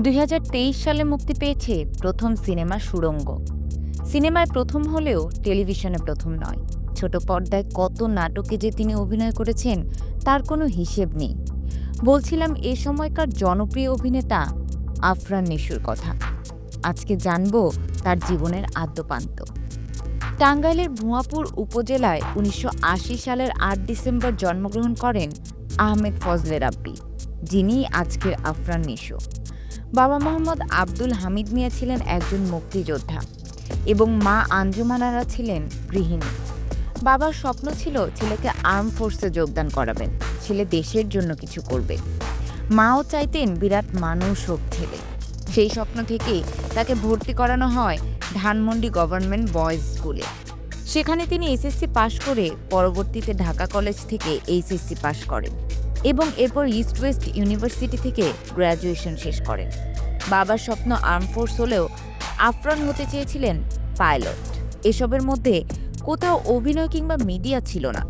দুই হাজার তেইশ সালে মুক্তি পেয়েছে প্রথম সিনেমা সুড়ঙ্গ। সিনেমায় প্রথম হলেও টেলিভিশনে প্রথম নয়। ছোট পর্দায় কত নাটকে যে তিনি অভিনয় করেছেন, তার কোনো হিসেব নেই। বলছিলাম এ সময়কার জনপ্রিয় অভিনেতা আফরান নিশুর কথা। আজকে জানব তার জীবনের আদ্যপান্ত। টাঙ্গাইলের ভুয়াপুর উপজেলায় উনিশশো আশি সালের আট ডিসেম্বর জন্মগ্রহণ করেন আহমেদ ফজলে রাব্বি। যিনি আজকের আফরান নিশো বাবা মোহাম্মদ আব্দুল হামিদ মিয়া ছিলেন একজন মুক্তিযোদ্ধা এবং মা আঞ্জুমানারা ছিলেন গৃহিণী। বাবার স্বপ্ন ছিল ছেলেকে আর্ম ফোর্সে যোগদান করাবেন, ছেলে দেশের জন্য কিছু করবে। মাও চাইতেন বিরাট মানুষ হোক ছেলে। সেই স্বপ্ন থেকেই তাকে ভর্তি করানো হয় ধানমন্ডি গভর্নমেন্ট বয়েজ স্কুলে। সেখানে তিনি এসএসসি পাশ করে পরবর্তীতে ঢাকা কলেজ থেকে এইচএসসি পাশ করেন। এবং এরপর ইস্ট ওয়েস্ট ইউনিভার্সিটি থেকে গ্র্যাজুয়েশন শেষ করেন। বাবার স্বপ্ন আর্ম ফোর্স হলেও আফরান হতে চেয়েছিলেন পাইলট এসবের মধ্যে কোথাও অভিনয় কিংবা মিডিয়া ছিল না।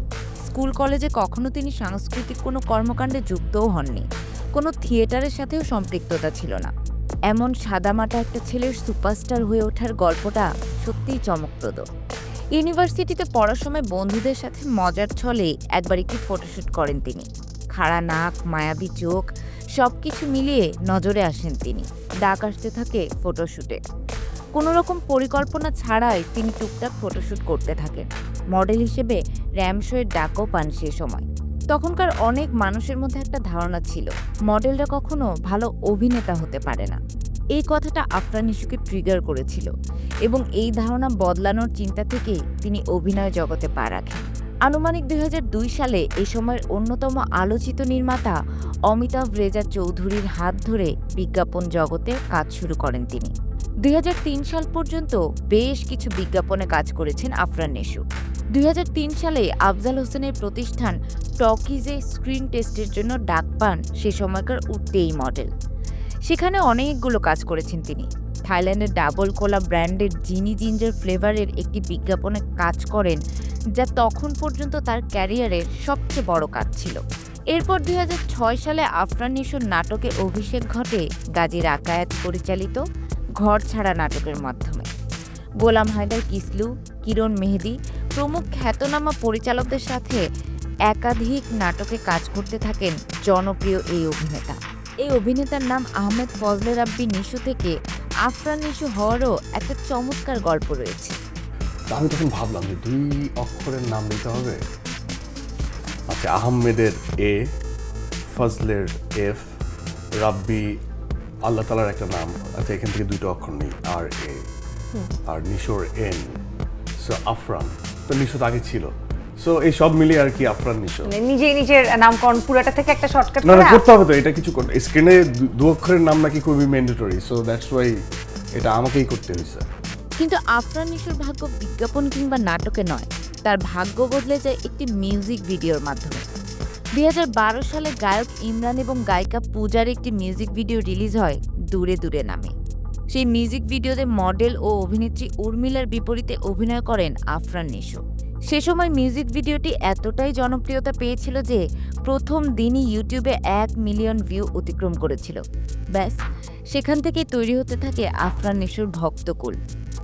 স্কুল, কলেজে কখনো তিনি সাংস্কৃতিক কোনো কর্মকাণ্ডে যুক্তও হননি। কোনো থিয়েটারের সাথেও সম্পৃক্ততা ছিল না। এমন সাদামাটা একটা ছেলের সুপারস্টার হয়ে ওঠার গল্পটা সত্যিই চমকপ্রদ। ইউনিভার্সিটিতে পড়ার সময় বন্ধুদের সাথে মজার ছলে একবার একটি ফটোশ্যুট করেন তিনি। খাড়া নাক, মায়াবী চোখ সব কিছু মিলিয়ে নজরে আসেন তিনি। ডাক আসতে থাকে ফটোশ্যুটে কোনো রকম পরিকল্পনা ছাড়াই তিনি টুকটাক ফটোশ্যুট করতে থাকেন। মডেল হিসেবে র্যামশোয়ের ডাকও পান সে সময়। তখনকার অনেক মানুষের মধ্যে একটা ধারণা ছিল, মডেলরা কখনো ভালো অভিনেতা হতে পারে না। এই কথাটা আফরান ইস্যুকে ট্রিগার করেছিল এবং এই ধারণা বদলানোর চিন্তা থেকেই তিনি অভিনয় জগতে পা রাখেন। আনুমানিক দুই হাজার দুই সালে এ সময়ের অন্যতম আলোচিত নির্মাতা অমিতাভ রেজা চৌধুরীর হাত ধরে বিজ্ঞাপন জগতে কাজ শুরু করেন তিনি। দুই হাজার তিন সাল পর্যন্ত বেশ কিছু বিজ্ঞাপনে কাজ করেছেন আফরান নেশু দুই হাজার তিন সালে আফজাল হোসেনের প্রতিষ্ঠান টকিজে স্ক্রিন টেস্টের জন্য ডাক পান সে সময়কার উঠতেই মডেল। সেখানে অনেকগুলো কাজ করেছেন তিনি। থাইল্যান্ডের ডাবল কোলা ব্র্যান্ডের জিনি জিঞ্জার ফ্লেভারের একটি বিজ্ঞাপনে কাজ করেন, যা তখন পর্যন্ত তার ক্যারিয়ারের সবচেয়ে বড় কাজ ছিল। এরপর দুই ছয় সালে আফরান নিশোর নাটকে অভিষেক ঘটে গাজী রাকায়াত পরিচালিত ঘর ছাড়া নাটকের মাধ্যমে। গোলাম হায়দার কিসলু, কিরণ মেহেদি প্রমুখ খ্যাতনামা পরিচালকদের সাথে একাধিক নাটকে কাজ করতে থাকেন জনপ্রিয় এই অভিনেতা। এই অভিনেতার নাম আহমেদ ফজলে রাব্বি নিশু থেকে আফরান নিশু হওয়ারও একটা চমৎকার গল্প রয়েছে। আমি তখন ভাবলাম যে দুই অক্ষরের নাম দিতে হবে। আচ্ছা আহমেদের এ ফজলের এফ রাব্বি আল্লাহ তালার একটা নাম। আচ্ছা এখান থেকে দুইটা অক্ষর নেই আর এ। আর নিশোর এন সো আফরান। তো নিশো তো আগে ছিল। সো এই সব মিলিয়ে আর কি আফরান নিশো মানে নিজেই নিজের নামকরণ পুরাটা থেকে একটা শর্টকাট না না করতে হবে তো এটা কিছু করতে স্ক্রিনে দু অক্ষরের নাম নাকি খুবই ম্যান্ডেটরি সো দ্যাটস ওয়াই এটা আমাকেই করতে হয়েছে। কিন্তু আফরান নিশোর ভাগ্য বিজ্ঞাপন কিংবা নাটকে নয় তার ভাগ্য বদলে যায় একটি মিউজিক ভিডিওর মাধ্যমে। দুই হাজার বারো সালে গায়ক ইমরান এবং গায়িকা পূজার একটি মিউজিক ভিডিও রিলিজ হয় দূরে দূরে নামে। সেই মিউজিক ভিডিওতে মডেল ও অভিনেত্রী উর্মিলার বিপরীতে অভিনয় করেন আফরান নিশো সে সময় মিউজিক ভিডিওটি এতটাই জনপ্রিয়তা পেয়েছিল যে প্রথম দিনই ইউটিউবে এক মিলিয়ন ভিউ অতিক্রম করেছিল। ব্যাস, সেখান থেকেই তৈরি হতে থাকে আফরান নিশোর ভক্তকুল।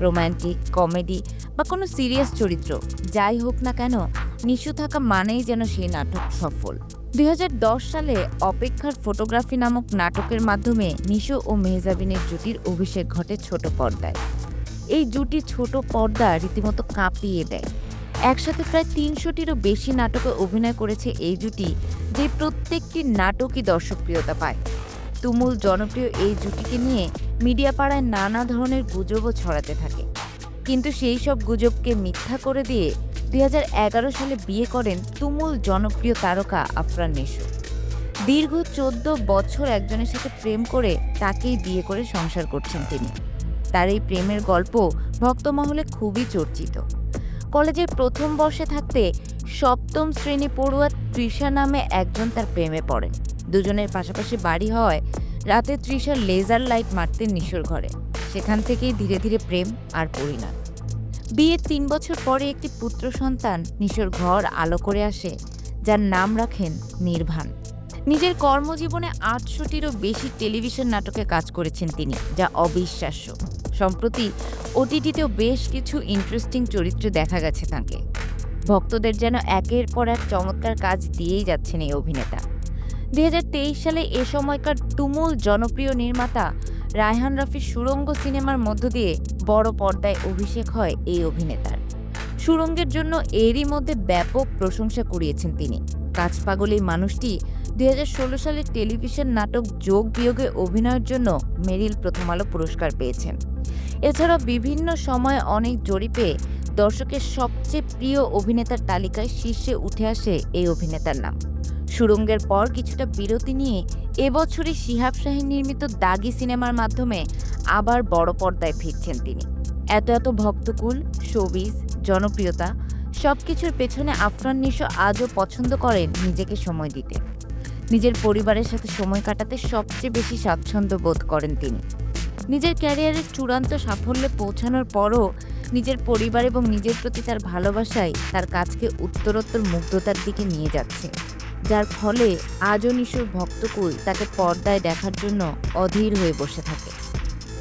রোম্যান্টিক কমেডি বা কোনো সিরিয়াস চরিত্র, যাই হোক না কেন, নিশু থাকা মানেই যেন সেই নাটক সফল। দুই হাজার দশ সালে অপেক্ষার ফটোগ্রাফি নামক নাটকের মাধ্যমে নিশু ও মেহজাবিনের জুটির অভিষেক ঘটে ছোট পর্দায়। এই জুটি ছোট পর্দা রীতিমতো কাঁপিয়ে দেয়। একসাথে প্রায় তিনশোটিরও বেশি নাটকে অভিনয় করেছে এই জুটি, যে প্রত্যেকটি নাটকই দর্শকপ্রিয়তা পায়। তুমুল জনপ্রিয় এই জুটিকে নিয়ে মিডিয়া পাড়ায় নানা ধরনের গুজবও ছড়াতে থাকে। কিন্তু সেই সব গুজবকে মিথ্যা করে দিয়ে দুই হাজার এগারো সালে বিয়ে করেন তুমুল জনপ্রিয় তারকা আফরান নিশো দীর্ঘ চোদ্দ বছর একজনের সাথে প্রেম করে তাকেই বিয়ে করে সংসার করছেন তিনি। তার এই প্রেমের গল্প ভক্তমহলে খুবই চর্চিত। কলেজের প্রথম বর্ষে থাকতে সপ্তম শ্রেণি পড়ুয়া তৃষা নামে একজন তার প্রেমে পড়েন দুজনের পাশাপাশি বাড়ি হওয়ায় রাতে তৃষা লেজার লাইট মারতেন নিশোর ঘরে। সেখান থেকেই ধীরে ধীরে প্রেম আর পরিণয় বিয়ের তিন বছর পরে একটি পুত্র সন্তান নিশোর ঘর আলো করে আসে, যার নাম রাখেন নির্ভান। নিজের কর্মজীবনে আটশোটিরও বেশি টেলিভিশন নাটকে কাজ করেছেন তিনি, যা অবিশ্বাস্য। সম্প্রতি ওটিটিতেও বেশ কিছু ইন্টারেস্টিং চরিত্র দেখা গেছে তাকে। ভক্তদের যেন একের পর এক চমৎকার কাজ দিয়েই যাচ্ছেন এই অভিনেতা। দুই হাজার তেইশ সালে এ সময়কার তুমুল জনপ্রিয় নির্মাতা রায়হান রাফির সুরঙ্গ সিনেমার মধ্য দিয়ে বড় পর্দায় অভিষেক হয় এই অভিনেতার। সুরঙ্গের জন্য এরই মধ্যে ব্যাপক প্রশংসা কুড়িয়েছেন তিনি। কাজ পাগল এই মানুষটি দুই সালে টেলিভিশন নাটক যোগ বিয়োগে অভিনয়ের জন্য মেরিল প্রথম আলো পুরস্কার পেয়েছেন। এছাড়া বিভিন্ন সময়ে অনেক জরিপে দর্শকের সবচেয়ে প্রিয় অভিনেতার তালিকায় শীর্ষে উঠে আসে এই অভিনেতার নাম। সুরঙ্গের পর কিছুটা বিরতি নিয়ে এবছরই শিহাব শাহীন নির্মিত দাগি সিনেমার মাধ্যমে আবার বড় পর্দায় ফিরছেন তিনি। এত এত ভক্তকুল, শোবিজ, জনপ্রিয়তা, সবকিছুর পেছনে আফরান নিশো আজও পছন্দ করেন নিজেকে সময় দিতে। নিজের পরিবারের সাথে সময় কাটাতে সবচেয়ে বেশি স্বাচ্ছন্দ্য বোধ করেন তিনি। নিজের ক্যারিয়ারের চূড়ান্ত সাফল্যে পৌঁছানোর পরও নিজের পরিবার এবং নিজের প্রতি তার ভালোবাসাই তার কাজকে উত্তরোত্তর মুগ্ধতার দিকে নিয়ে যাচ্ছে। যার ফলে আজও নিশোর ভক্তকুল তাকে পর্দায় দেখার জন্য অধীর হয়ে বসে থাকে।